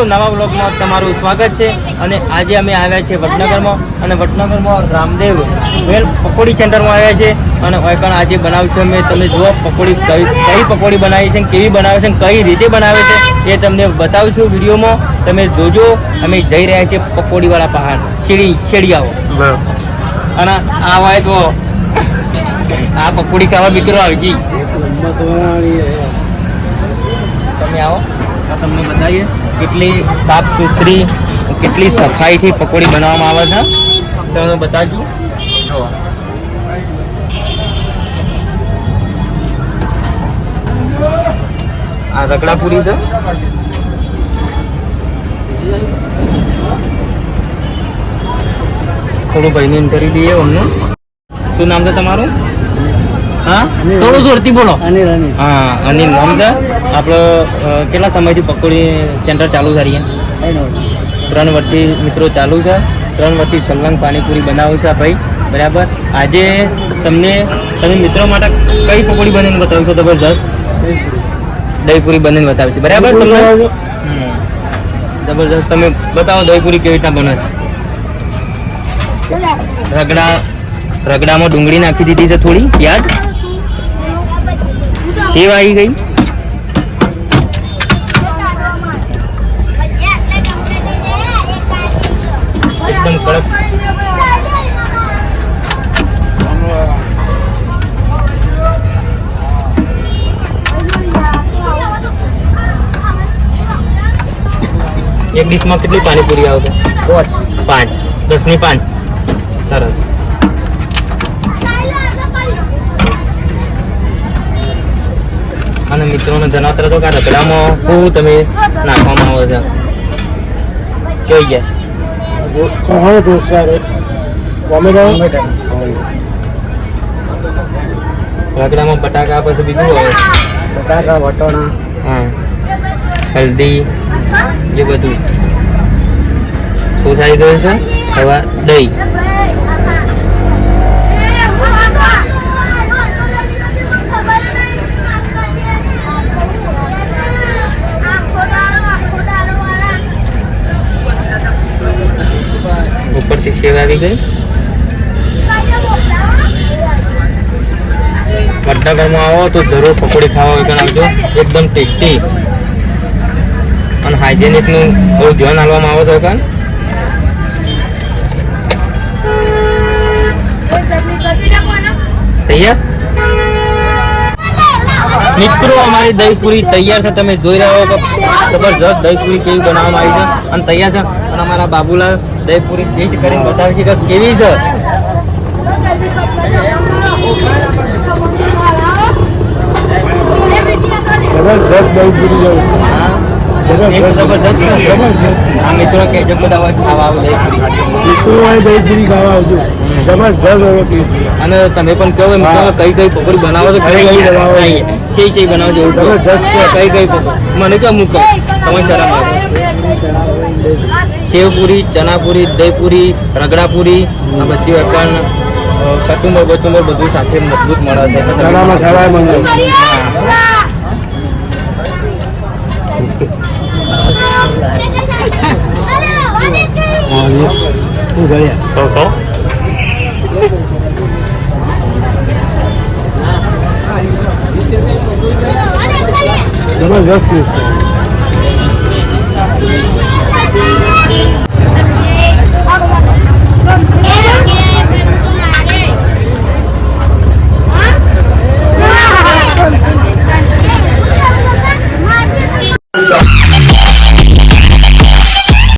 મિત્રો નવા બ્લોગમાં તમારું સ્વાગત છે અને આજે અમે આવ્યા છીએ વડનગરમાં અને વડનગરમાં રામદેવ વેલ પકોડી સેન્ટરમાં આવ્યા છે અને ઓયકણ આજે બનાવશું અમે. તમે જુઓ પકોડી કઈ કઈ પકોડી બનાવી છે કેવી બનાવે છે કઈ રીતે બનાવે છે એ તમને બતાવું છું વિડીયોમાં. તમે જોજો. અમે જઈ રહ્યા છીએ પકોડીવાળા પહાડ. શેડી શેડિયાઓ અને આ હોય તો આ પકોડી ખાવા મિત્રો આવી ગઈ તમે આવો. તમને બતાવીએ. કેટલી સાફ સુથરી કેટલી સફાઈથી પકોડી બનાવવામાં આવે છે? તમને બતાવજો. જો આ રગડા પૂરી છે? થોડું ભાઈને ઇન્ટરવ્યુ લઈએ અમને. શું નામ છે તમારું? હા? થોડું જોરથી બોલો. અનિલ અનિલ. હા અનિલ નામ છે આપણો કેટલા સમયથી પકોડી સેન્ટર ચાલુ છે ત્રણ વર્ષથી મિત્રો ચાલુ છે. ત્રણ વર્ષથી સલંગ પાણીપુરી બનાવું છે ભાઈ. બરાબર? આજે તમને તમે મિત્રો માટે કઈ પકોડી બનીને બતાવું છો જબરજસ્ત? દહીપુરી બનીને બતાવું છે. બરાબર તમને. જબરજસ્ત. તમે બતાવો દહીપુરી કેવી રીતના બને છે? રગડા રગડામાં ડુંગળી નાખી દીધી છે થોડી પ્યાજ. સેવ આવી ગઈ. એકદમ કડક. એક ડીશમાં કેટલી પાણીપુરી આવશે? પાંચ. પાંચ. દસની પાંચ. સરસ. અને મિત્રોને જણાવતા હતો કે રગડામાં શું તમે નાખવામાં આવો છો. જોઈ ગયા. રગડામાં બટાકા પછી બીજું આવે બટાકા વટાણા. હા. હલ્દી એ બધું. શું થઈ ગયું છે? હવે દહીં. સેવ આવી ગઈ? વડનગરમાં આવો તો જરૂર પકોડી ખાવા આવજો. એકદમ ટેસ્ટી. અને હાઇજેનિકનું બહુ ધ્યાન આપવામાં આવે છે, કાન. તૈયાર? મિત્રો, અમારી દહીપુરી તૈયાર છે. તમે જોઈ રહ્યા હો કે જબરજસ્ત દહીપુરી કેવી બનાવવામાં આવી છે. અને તૈયાર છે. અને અમારા બાબુલાલ દહીપુરી ટેસ્ટ કરીને બતાવે છે કે કેવી છે. અને તમે પણ કહો કઈ કઈ પકોડી બનાવો છો કઈ કઈ બનાવો. છે. કઈ કઈ મને કેમ મૂકો તમે શરમ આવે. સેવપુરી ચનાપુરી દહીપુરી રગડાપુરી આ બધી પણ કચુંબર બચુંબર બધું સાથે મજબૂત મળે છે. એટલે